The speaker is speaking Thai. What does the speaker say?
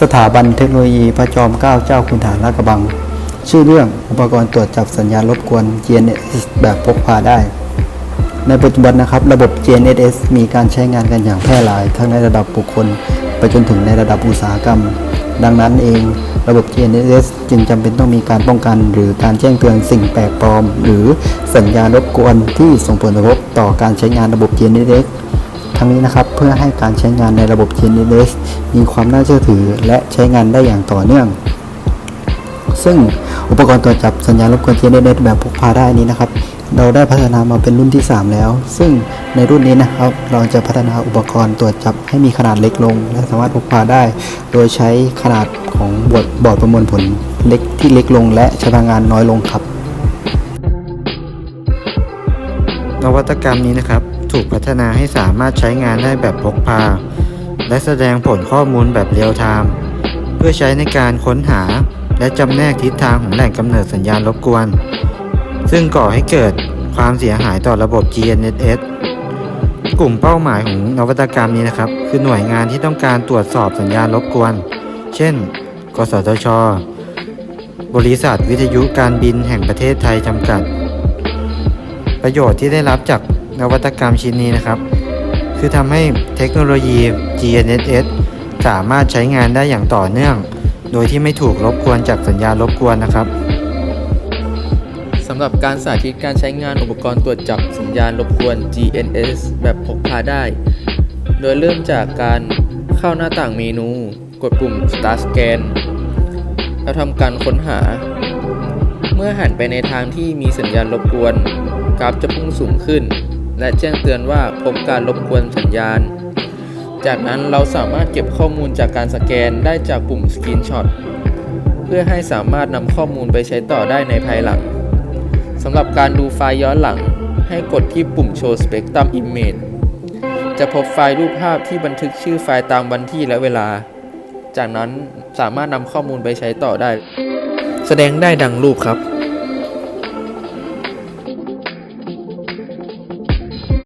สถาบันเทคโนโลยีพระจอมเกล้าเจ้าคุณฐานลาดกระบัง ชื่อเรื่องอุปกรณ์ตรวจจับสัญญาณรบกวน GNSS แบบพกพาได้ ในปัจจุบันนะครับระบบ GNSS มีการใช้งานกันอย่างแพร่หลาย ทั้งในระดับบุคคล ไปจนถึงในระดับอุตสาหกรรม ดังนั้นเองระบบ GNSS จึงจำเป็นต้องมีการป้องกัน หรือการแจ้งเตือนสิ่งแปลกปลอม หรือสัญญาณรบกวนที่ส่งผลกระทบต่อการใช้งานระบบ GNSS ทั้งนี้นะครับเพื่อให้การใช้งานในระบบ GNSS มีความน่าเชื่อถือและใช้งานได้อย่างต่อเนื่อง ซึ่งอุปกรณ์ตรวจจับสัญญาณรบกวน GNSS แบบพกพาได้นี้นะครับเราได้พัฒนามาเป็นรุ่นที่ 3 แล้ว ซึ่งในรุ่นนี้นะครับเราจะพัฒนาอุปกรณ์ตรวจจับให้มีขนาดเล็กลง และสามารถพกพาได้ โดยใช้ขนาดของบอร์ดบอร์ดประมวลผลเล็กที่เล็กลง และใช้พลังงานน้อยลงครับ นวัตกรรมนี้นะครับ ถูกพัฒนาให้สามารถใช้งานได้แบบพกพา และแสดงผลข้อมูลแบบเรียลไทม์เพื่อใช้ในการค้นหาและจำแนกทิศทางของแหล่งกำเนิดสัญญาณรบกวน ซึ่งก่อให้เกิดความเสียหายต่อระบบ GNSS กลุ่มเป้าหมายของนวัตกรรมนี้นะครับ คือหน่วยงานที่ต้องการตรวจสอบสัญญาณรบกวน เช่น กสทช บริษัทวิทยุการบินแห่งประเทศไทยจำกัด ประโยชน์ที่ได้รับจาก นวัตกรรมชิ้นนี้นะครับ คือทำให้เทคโนโลยี GNSS สามารถใช้งานได้อย่างต่อเนื่อง โดยที่ไม่ถูกรบกวนจากสัญญาณรบกวนนะครับสำหรับการสาธิตการใช้งานอุปกรณ์ตรวจจับสัญญาณรบกวน GNS แบบพกพาได้ โดยเริ่มจากการเข้าหน้าต่างเมนู กดปุ่ม Start Scan แล้วทำการค้นหา เมื่อหันไปในทางที่มีสัญญาณรบกวน กราฟจะพุ่งสูงขึ้น และแจ้งเตือนว่าพบการรบกวนสัญญาณ จากนั้นเราสามารถเก็บข้อมูลจากการสแกนได้จากปุ่ม Screenshot เพื่อให้สามารถนำข้อมูลไปใช้ต่อได้ในภายหลังสำหรับการดูไฟล์ย้อนหลัง ให้กดที่ปุ่ม Show Spectrum Image จะพบไฟล์รูปภาพที่บันทึกชื่อไฟล์ตามวันที่และเวลา จากนั้นสามารถนำข้อมูลไปใช้ต่อได้ แสดงได้ดังรูปครับ